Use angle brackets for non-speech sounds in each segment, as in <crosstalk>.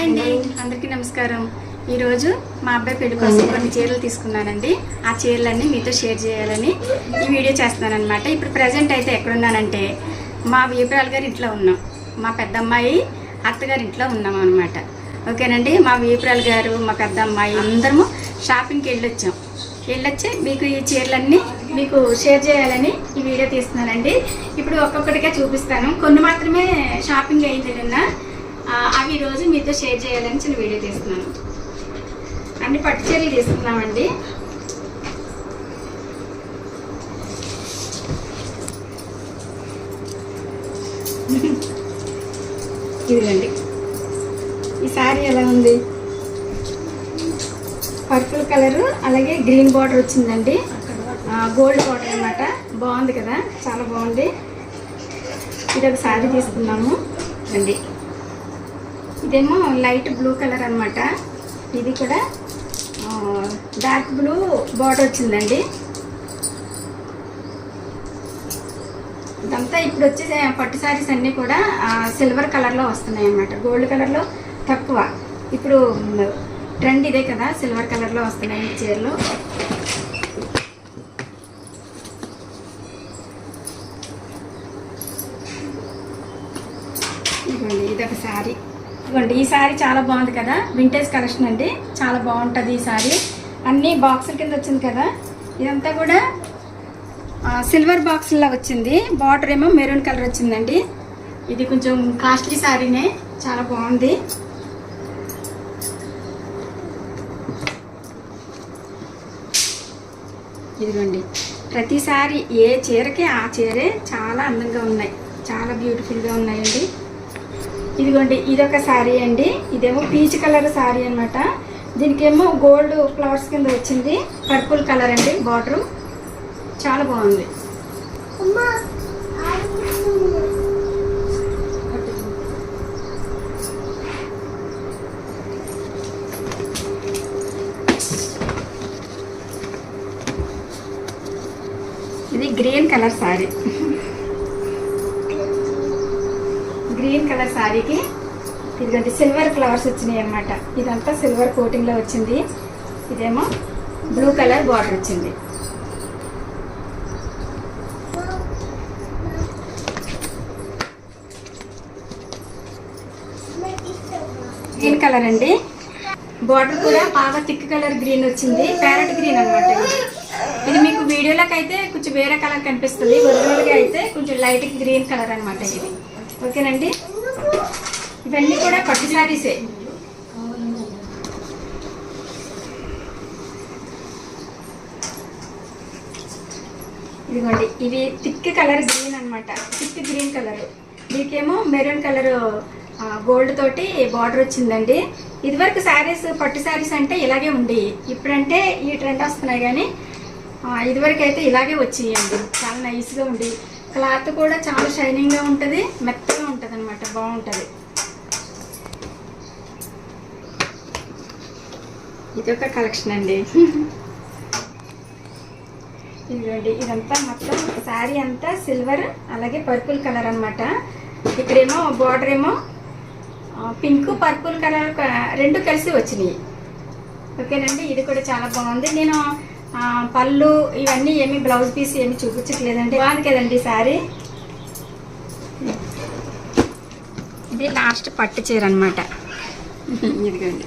Hi అండి. అందరికీ నమస్కారం. ఈరోజు మా అబ్బాయి పెళ్ళి కోసం కొన్ని చీరలు తీసుకున్నానండి. ఆ చీరలన్నీ మీతో షేర్ చేయాలని ఈ వీడియో చేస్తున్నానమాట ఇప్పుడు ప్రజెంట్ అయితే ఎక్కడున్నానంటే మా వీపురాలు గారి ఇంట్లో ఉన్నాం. మా పెద్దమ్మాయి అత్తగారి ఇంట్లో ఉన్నాం అనమాట ఓకేనండి? మా వీపురాలు గారు మా పెద్ద అమ్మాయి అందరము షాపింగ్కి వెళ్ళొచ్చాం. వెళ్ళొచ్చి మీకు ఈ చీరలన్నీ మీకు షేర్ చేయాలని ఈ వీడియో తీస్తున్నానండి. ఇప్పుడు ఒక్కొక్కటిగా చూపిస్తాను. కొన్ని మాత్రమే షాపింగ్ అయింది నిన్న. అవి ఈ రోజు మీతో షేర్ చేయాలని చిన్న వీడియో తీస్తున్నాను. అన్ని పట్టు చీరలు తీసుకున్నామండి ఇదిగండి. ఈ శారీ ఎలా ఉంది? పర్పుల్ కలరు అలాగే గ్రీన్ బార్డర్ వచ్చిందండి. గోల్డ్ బార్డర్ అన్నమాట. బాగుంది కదా? చాలా బాగుంది. ఇది ఒక శారీ తీసుకున్నాము అండి ఇదేమో లైట్ బ్లూ కలర్ అన్నమాట. ఇది కూడా డార్క్ బ్లూ బార్డర్ వచ్చిందండి. ఇదంతా ఇప్పుడు వచ్చే పట్టు శారీస్ అన్నీ కూడా సిల్వర్ కలర్లో వస్తున్నాయి అన్నమాట. గోల్డ్ కలర్లో తక్కువ. ఇప్పుడు ట్రెండ్ ఇదే కదా సిల్వర్ కలర్లో వస్తున్నాయి చీరలు. ఇదిగోండి ఇది ఒక శారీ ఇదిగోండి ఈ శారీ చాలా బాగుంది కదా? వింటేజ్ కలెక్షన్ అండి. చాలా బాగుంటుంది ఈ శారీ అన్నీ బాక్సుల కింద వచ్చింది కదా? ఇదంతా కూడా సిల్వర్ బాక్స్లా వచ్చింది. బార్డర్ ఏమో మెరూన్ కలర్ వచ్చిందండి. ఇది కొంచెం కాస్ట్లీ శారీనే చాలా బాగుంది. ఇదిగోండి ప్రతిసారి ఏ చీరకి ఆ చీరే చాలా అందంగా ఉన్నాయి. చాలా బ్యూటిఫుల్గా ఉన్నాయండి. ఇదిగోండి ఇదొక శారీ అండి. ఇదేమో పీచ్ కలర్ శారీ అనమాట దీనికేమో గోల్డ్ ఫ్లవర్స్ కింద వచ్చింది. పర్పుల్ కలర్ అండి బార్డర్. చాలా బాగుంది. ఇది green colour sari. Green colour శారీకి ఇదిగోండి సిల్వర్ ఫ్లవర్స్ వచ్చినాయి అనమాట ఇదంతా సిల్వర్ కోటింగ్లో వచ్చింది. ఇదేమో బ్లూ కలర్ బార్డర్ వచ్చింది. గ్రీన్ కలర్ అండి. బార్డర్ కూడా బాగా థిక్ కలర్ గ్రీన్ వచ్చింది. ప్యారెట్ గ్రీన్ అనమాట ఇది. ఇది మీకు వీడియోలోకి అయితే కొంచెం వేరే కలర్ కనిపిస్తుంది. ఒరిజినల్గా అయితే కొంచెం లైట్ గ్రీన్ కలర్ అనమాట ఇది. ఓకేనండి? ఇవన్నీ కూడా పట్టు శారీసే. ఇదిగోండి ఇవి థిక్ కలర్ గ్రీన్ అన్నమాట. Thick green colour. దీనికేమో maroon colour gold తోటి బార్డర్ వచ్చిందండి. ఇదివరకు శారీస్ పట్టు శారీస్ అంటే ఇలాగే ఉండి ఇప్పుడంటే ఈ ట్రెండ్ వస్తున్నాయి కానీ ఇదివరకు అయితే ఇలాగే వచ్చేయండి. చాలా నైస్గా ఉండేవి క్లాత్ కూడా చాలా షైనింగ్గా ఉంటుంది మెత్తగా ఉంటుంది అనమాట బాగుంటుంది. ఇది ఒక కలెక్షన్ అండి. <laughs> ఇదిగోండి ఇదంతా మొత్తం శారీ అంతా సిల్వర్ అలాగే పర్పుల్ కలర్ అనమాట ఇక్కడేమో బార్డర్ ఏమో పింక్ పర్పుల్ కలర్ రెండు కలిసి వచ్చినాయి. ఓకేనండి ఇది కూడా చాలా బాగుంది. నేను పళ్ళు ఇవన్నీ ఏమి బ్లౌజ్ పీస్ ఏమి చూపించట్లేదండి. బాగుంది కదండి శారీ ఇది లాస్ట్ పట్టు చీర అనమాట ఇదిగోండి.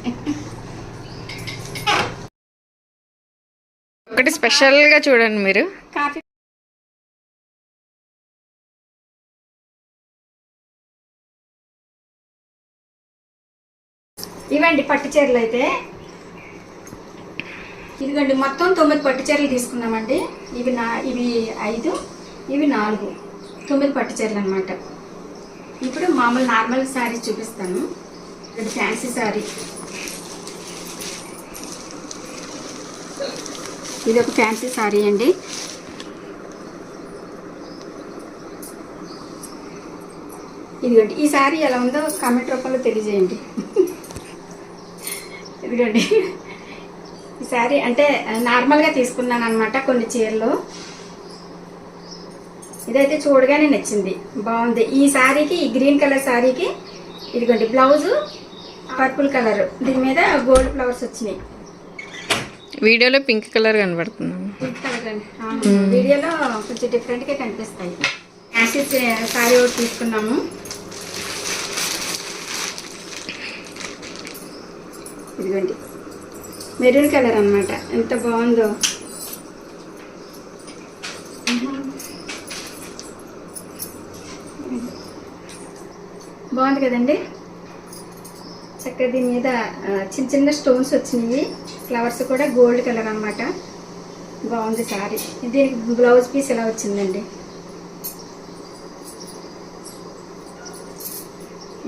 ఒకటి స్పెషల్గా చూడండి మీరు. కాఫీ ఇవండి పట్టు చీరలు అయితే. ఇదిగోండి మొత్తం తొమ్మిది పట్టు చీరలు తీసుకున్నామండి ఇవి నా ఇవి ఐదు ఇవి నాలుగు. తొమ్మిది పట్టు చీరలు అనమాట ఇప్పుడు మామూలు నార్మల్ శారీ చూపిస్తాను. ఇది ఫ్యాన్సీ శారీ. ఇది ఒక ఫ్యాన్సీ శారీ అండి. ఇదిగోండి ఈ శారీ ఎలా ఉందో కామెంట్ రూపంలో తెలియజేయండి. <laughs> ఇదిగోండి. శారీ అంటే నార్మల్గా తీసుకున్నాను అనమాట కొన్ని చీరలు. ఇదైతే చూడగానే నచ్చింది. బాగుంది. ఈ శారీకి ఈ గ్రీన్ కలర్ శారీకి ఇదిగోండి బ్లౌజు పర్పుల్ కలర్. దీని మీద గోల్డ్ ఫ్లవర్స్ వచ్చినాయి. వీడియోలో పింక్ కలర్ పింక్ ఆ, వీడియోలో కొంచెం డిఫరెంట్గా కనిపిస్తాయి. యాసిడ్ సారీ ఒకటి తీసుకున్నాము. ఇదిగోండి. మెరూన్ కలర్ అన్నమాట. ఎంత బాగుందో. బాగుంది కదండి? చక్కగా దీని మీద చిన్న చిన్న స్టోన్స్ వచ్చినాయి. ఫ్లవర్స్ కూడా గోల్డ్ కలర్ అన్నమాట. బాగుంది సారీ. దీనికి బ్లౌజ్ పీస్ ఎలా వచ్చిందండి?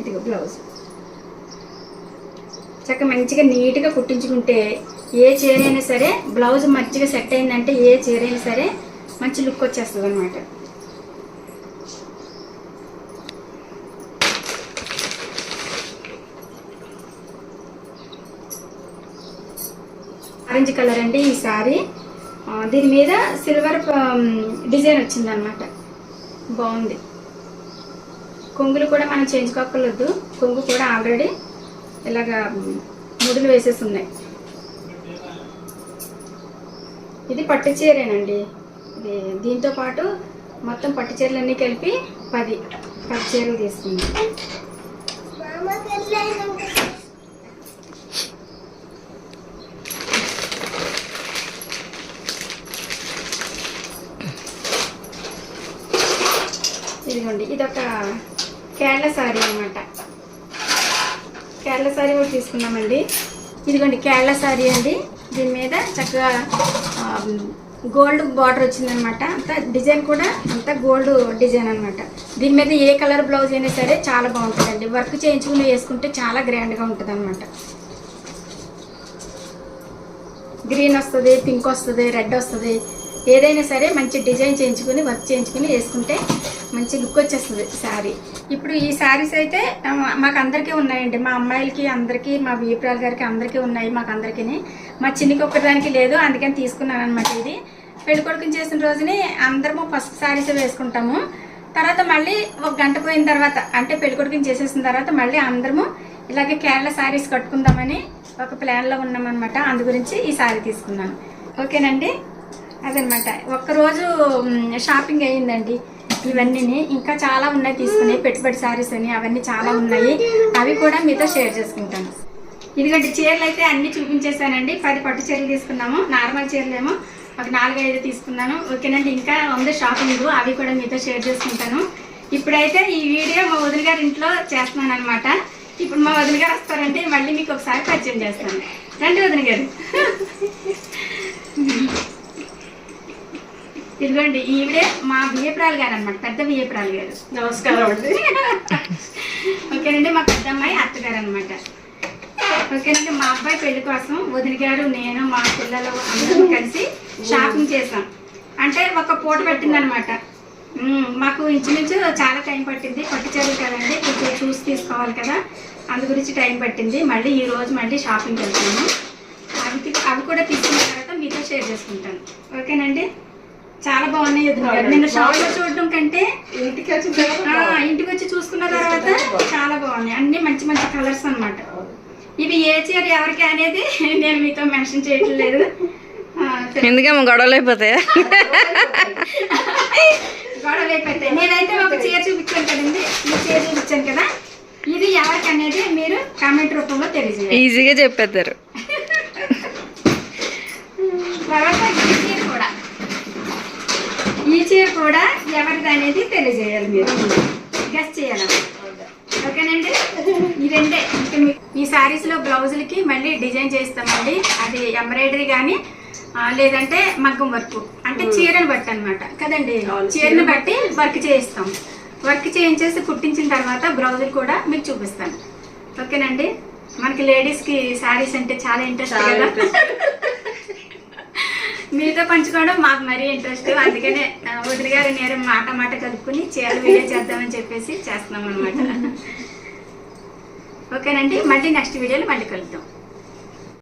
ఇదిగో బ్లౌజ్. చక్కగా మంచిగా నీట్గా కుట్టించుకుంటే ఏ చీర అయినా సరే బ్లౌజ్ మంచిగా సెట్ అయిందంటే ఏ చీర అయినా సరే మంచి లుక్ వచ్చేస్తుంది అనమాట ఆరెంజ్ కలర్ అండి ఈ సారీ. దీని మీద సిల్వర్ డిజైన్ వచ్చిందనమాట బాగుంది. కొంగులు కూడా మనం చేయించుకోక్కర్లేదు కొంగు కూడా ఆల్రెడీ ఇలాగా ముడులు వేసేసి ఉన్నాయి ఇది పట్టు చీరేనండి. ఇది దీంతో పాటు మొత్తం పట్టు చీరలన్నీ కలిపి పది పట్టు చీరలు తీసుకుంది ఇదిగోండి ఇదొక కేరళ సారీ అనమాట కేరళ సారీ కూడా తీసుకున్నామండి. ఇదిగోండి కేరళ శారీ అండి. దీని మీద చక్కగా గోల్డ్ బార్డర్ వచ్చిందనమాట. అంత డిజైన్ కూడా అంతా గోల్డ్ డిజైన్ అనమాట. దీని మీద ఏ కలర్ బ్లౌజ్ అయినా సరే చాలా బాగుంటుందండి. వర్క్ చేయించుకుని వేసుకుంటే చాలా గ్రాండ్గా ఉంటుంది అనమాట గ్రీన్ వస్తుంది పింక్ వస్తుంది రెడ్ వస్తుంది. ఏదైనా సరే మంచి డిజైన్ చేయించుకుని వర్క్ చేయించుకుని వేసుకుంటే మంచి లుక్ వచ్చేస్తుంది శారీ. ఇప్పుడు ఈ శారీస్ అయితే మాకు అందరికీ ఉన్నాయండి. మా అమ్మాయిలకి అందరికీ మా వీపురాలు గారికి అందరికీ ఉన్నాయి మాకు అందరికీ మా చిన్నికి ఒక్కదానికి లేదు అందుకని తీసుకున్నాను అనమాట ఇది. పెళ్ళి కొడుకుని చేసిన రోజుని అందరము పసుపు శారీస్ వేసుకుంటాము. తర్వాత మళ్ళీ ఒక గంట పోయిన తర్వాత అంటే పెళ్ళికొడుకుని చేసేసిన తర్వాత మళ్ళీ అందరము ఇలాగే కేరళ శారీస్ కట్టుకుందామని ఒక ప్లాన్లో ఉన్నామన్నమాట. అందు గురించి ఈ శారీ తీసుకున్నాను. ఓకేనండి? అదనమాట ఒక్కరోజు షాపింగ్ అయ్యిందండి. ఇవన్నీ ఇంకా చాలా ఉన్నాయి తీసుకుని పెట్టుబడి శారీస్ అని అవన్నీ చాలా ఉన్నాయి. అవి కూడా మీతో షేర్ చేసుకుంటాను. ఇదిగోండి చీరలు అయితే అన్ని చూపించేశానండి. పది పట్టు చీరలు తీసుకున్నాము. నార్మల్ చీరలేమో ఒక నాలుగైదు తీసుకున్నాను. ఓకేనండి ఇంకా ఉంది షాపింగ్. అవి కూడా మీతో షేర్ చేసుకుంటాను. ఇప్పుడైతే ఈ వీడియో మా వదిలి గారి ఇంట్లో చేస్తున్నాను అనమాట ఇప్పుడు మా వదిలి గారు వస్తారంటే మళ్ళీ మీకు ఒకసారి పరిచయం చేస్తాను. రండి వదిన గారు. ఇదిగోండి ఈవిడే మా బియ్యపురాలు గారు అనమాట పెద్ద బియ్యపురాలు గారు. నమస్కారం అండి. ఓకేనండి మా పెద్ద అమ్మాయి అత్తగారు అనమాట ఓకేనండి మా అబ్బాయి పెళ్ళి కోసం వదిన గారు నేను మా పిల్లలు అందరం కలిసి షాపింగ్ చేసాం అంటే ఒక పూట పెట్టిందనమాట మ్మ్, మాకు ఇంచుమించు చాలా టైం పట్టింది. పట్టు చీరలు కదండి కొంచెం చూసి తీసుకోవాలి కదా. అందు గురించి టైం పట్టింది. మళ్ళీ ఈ రోజు మళ్ళీ షాపింగ్కి వెళ్తున్నాము. అవి అవి కూడా తీసుకున్న తర్వాత మీతో షేర్ చేసుకుంటాను. ఓకేనండి? చాలా బాగున్నాయి. నేను షాప్లో చూడడం కంటే ఇంటికి వచ్చి చూసుకున్న తర్వాత చాలా బాగున్నాయి. అన్ని మంచి మంచి కలర్స్ అన్నమాట. ఇవి ఏ చీర ఎవరికి అనేది <laughs> నేను మీతో మెన్షన్ చేయట్లేదు ఆ, ఎందుకమ్మా గొడవలు అయిపోతాయా? గొడవలు అయిపోతాయి. నేనైతే ఒక చీర చూపించాను కదండి. ఈ చీర చూపించాను కదా. ఇది ఎవరికి అనేది మీరు కామెంట్ రూపంలో తెలియజేయాలి. ఈజీగా చెప్పేస్తారు. తర్వాత చీర కూడా ఎవరిది అనేది తెలియజేయాలి మీరు. గెస్ట్ చేయాలి. ఓకేనండి? ఈ రెండే. ఇంకా మీ- ఈ శారీస్లో బ్లౌజులకి మళ్ళీ డిజైన్ చేస్తామండి. అది ఎంబ్రాయిడరీ కానీ లేదంటే మగ్గం వర్క్. అంటే చీరను బట్టి అన్నమాట. కదండి? చీరను బట్టి వర్క్ చేయిస్తాం. వర్క్ చేయించేసి కుట్టించిన తర్వాత బ్లౌజులు కూడా మీకు చూపిస్తాను. ఓకేనండి? మనకి లేడీస్కి శారీస్ అంటే చాలా ఇంట్రెస్ట్ కదా. మీతో పంచుకోవడం మాకు మరీ ఇంట్రెస్ట్ అందుకనే వదిలి గారు నేను మాట మాట కలుపుకుని చీర వీడియో చేద్దామని చెప్పేసి చేస్తున్నాం అనమాట <laughs> ఓకేనండి మళ్ళీ నెక్స్ట్ వీడియోలో మళ్ళీ కలుద్దాం.